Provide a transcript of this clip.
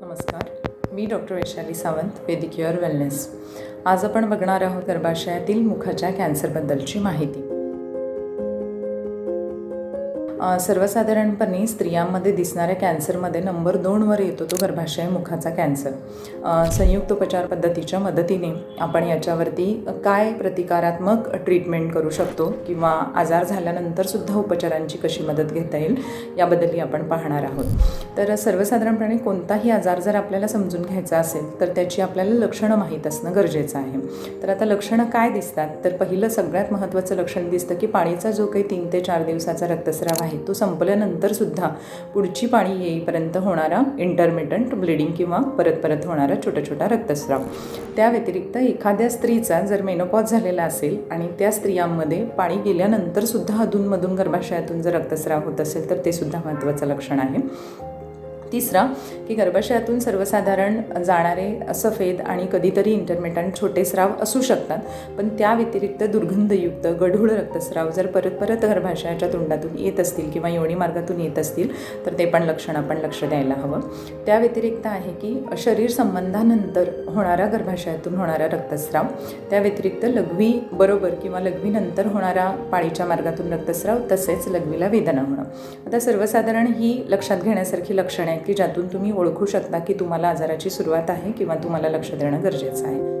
नमस्कार. मी doctor Vaishali Sawant वेदिक्युअर wellness आज आपण बघणार आहोत गर्भाशयातील मुखाच्या कॅन्सरबद्दलची माहिती. सर्वसाधारणपणे स्त्रियांमध्ये दिसणाऱ्या कॅन्सरमध्ये नंबर दोनवर येतो तो गर्भाशय मुखाचा कॅन्सर. संयुक्त उपचार पद्धतीच्या मदतीने आपण याच्यावरती काय प्रतिकारात्मक ट्रीटमेंट करू शकतो किंवा आजार झाल्यानंतरसुद्धा उपचारांची कशी मदत घेता येईल याबद्दलही आपण पाहणार आहोत. तर सर्वसाधारणपणे कोणताही आजार जर आपल्याला समजून घ्यायचा असेल तर त्याची आपल्याला लक्षणं माहीत असणं गरजेचं आहे. तर आता लक्षणं काय दिसतात? तर पहिलं सगळ्यात महत्त्वाचं लक्षण दिसतं की पाणीचा जो काही तीन ते चार दिवसाचा रक्तस्राव आहे तो संपल्यानंतर सुद्धा पुढची पाणी येईपर्यंत होणारा इंटरमिटंट ब्लिडिंग किंवा परत परत होणारा छोटा छोटा रक्तस्राव. त्या व्यतिरिक्त एखाद्या स्त्रीचा जर मेनोपॉज झालेला असेल आणि त्या स्त्रियांमध्ये पाणी गेल्यानंतर सुद्धा अधूनमधून गर्भाशयातून जर रक्तस्राव होत असेल तर ते सुद्धा महत्त्वाचं लक्षण आहे. तिसरा की गर्भाशयातून सर्वसाधारण जाणारे सफेद आणि कधीतरी इंटरमिटंट छोटे स्राव असू शकतात. पण त्या व्यतिरिक्त दुर्गंधयुक्त गढूळ रक्तस्राव जर परत परत गर्भाशयाच्या तोंडातून येत असतील किंवा योनी मार्गातून येत असतील तर ते पण लक्षण आपण लक्ष द्यायला हवं. त्या व्यतिरिक्त आहे की शरीर संबंधानंतर होणारा गर्भाशयातून होणारा रक्तस्राव त्या व्यतिरिक्त लघवी बरोबर किंवा लघवीनंतर होणारा पाळीच्या मार्गातून रक्तस्राव तसेच लघवीला वेदना होणं. आता सर्वसाधारण ही लक्षात घेण्यासारखी लक्षणे आहेत की ज्यातून तुम्ही ओळखू शकता की तुम्हाला आजाराची सुरुवात आहे किंवा तुम्हाला लक्ष देणं गरजेचं आहे.